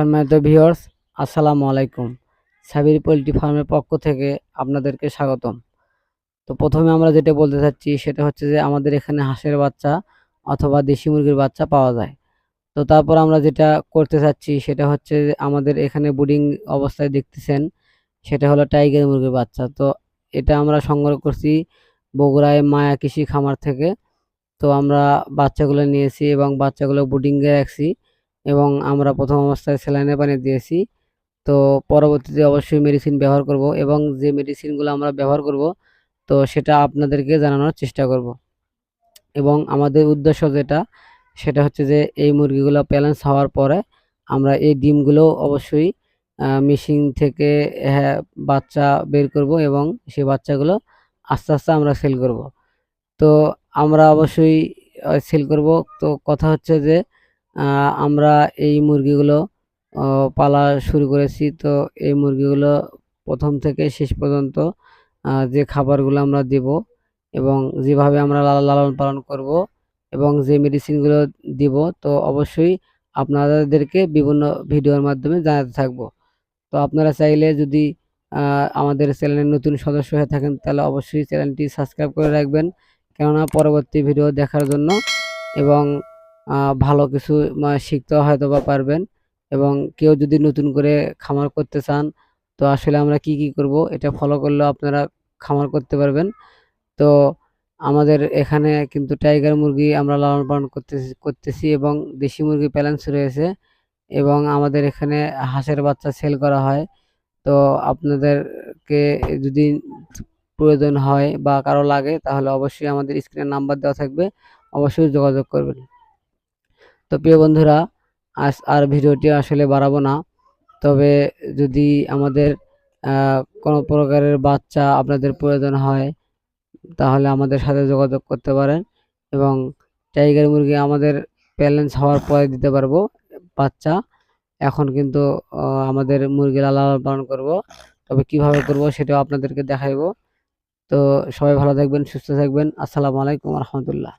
সম্মানিত ভিউয়ার্স, আসসালামু আলাইকুম। সাবির পোলট্রি ফার্মের পক্ষ থেকে আপনাদেরকে স্বাগতম। তো প্রথমে আমরা যেটা বলতে চাচ্ছি সেটা হচ্ছে যে আমাদের এখানে হাঁসের বাচ্চা অথবা দেশি মুরগির বাচ্চা পাওয়া যায়। তো তারপর আমরা যেটা করতে চাচ্ছি সেটা হচ্ছে আমাদের এখানে বুডিং অবস্থায় দেখতেছেন, সেটা হলো টাইগার মুরগির বাচ্চা। তো এটা আমরা সংগ্রহ করছি বগুড়ায় মায়া কৃষি খামার থেকে। তো আমরা বাচ্চাগুলো নিয়েছি এবং বাচ্চাগুলো বুডিংয়ে রাখছি। এবং আমরা প্রথম অবস্থায় স্যালাইনের পানি দিয়েছি। তো পরবর্তীতে অবশ্যই মেডিসিন ব্যবহার করব এবং যে মেডিসিনগুলো আমরা ব্যবহার করব, তো সেটা আপনাদেরকে জানানোর চেষ্টা করব। এবং আমাদের উদ্দেশ্য যেটা, সেটা হচ্ছে যে এই মুরগিগুলো প্যালেন্স হওয়ার পরে আমরা এই ডিমগুলো অবশ্যই মেশিন থেকে হ্যাঁ বাচ্চা বের করব এবং সেই বাচ্চাগুলো আস্তে আস্তে আমরা সেল করব। তো আমরা অবশ্যই সেল করব। তো কথা হচ্ছে যে আমরা এই মুরগিগুলো পালা শুরু করেছি। তো এই মুরগিগুলো প্রথম থেকে শেষ পর্যন্ত যে খাবারগুলো আমরা দেব এবং যেভাবে আমরা লাল- লালন পালন করব এবং যে মেডিসিনগুলো দিব, তো অবশ্যই আপনাদেরকে বিভিন্ন ভিডিওর মাধ্যমে জানাতে থাকব। তো আপনারা চাইলে যদি আমাদের চ্যানেলের নতুন সদস্য হয়ে থাকেন, তাহলে অবশ্যই চ্যানেলটি সাবস্ক্রাইব করে রাখবেন। কেননা পরবর্তী ভিডিও দেখার জন্য এবং ভালো কিছু শিখতে হয়তো বা পারবেন এবং কেউ যদি নতুন করে খামার করতে চান, তো আসলে আমরা কি কি করব এটা ফলো করলেও আপনারা খামার করতে পারবেন। তো আমাদের এখানে কিন্তু টাইগার মুরগি আমরা লালন পালন করতেছি করতেছি এবং দেশি মুরগি প্যালেন্স রয়েছে এবং আমাদের এখানে হাঁসের বাচ্চা সেল করা হয়। তো আপনাদেরকে যদি প্রয়োজন হয় বা কারও লাগে তাহলে অবশ্যই আমাদের স্ক্রিনে নাম্বার দেওয়া থাকবে, অবশ্যই যোগাযোগ করবেন। তো প্রিয় বন্ধুরা, আজ আর ভিডিওটি আসলে বাড়াবো না। তবে যদি আমাদের কোনো প্রকারের বাচ্চা আপনাদের প্রয়োজন হয়, তাহলে আমাদের সাথে যোগাযোগ করতে পারেন এবং টাইগার মুরগি আমাদের প্যালেন্স হওয়ার পরে দিতে পারব বাচ্চা। এখন কিন্তু আমাদের মুরগি লালন পালন করব। তবে কীভাবে করব সেটাও আপনাদেরকে দেখাইবো। তো সবাই ভালো থাকবেন, সুস্থ থাকবেন। আসসালামু আলাইকুম রহমতুল্লাহ।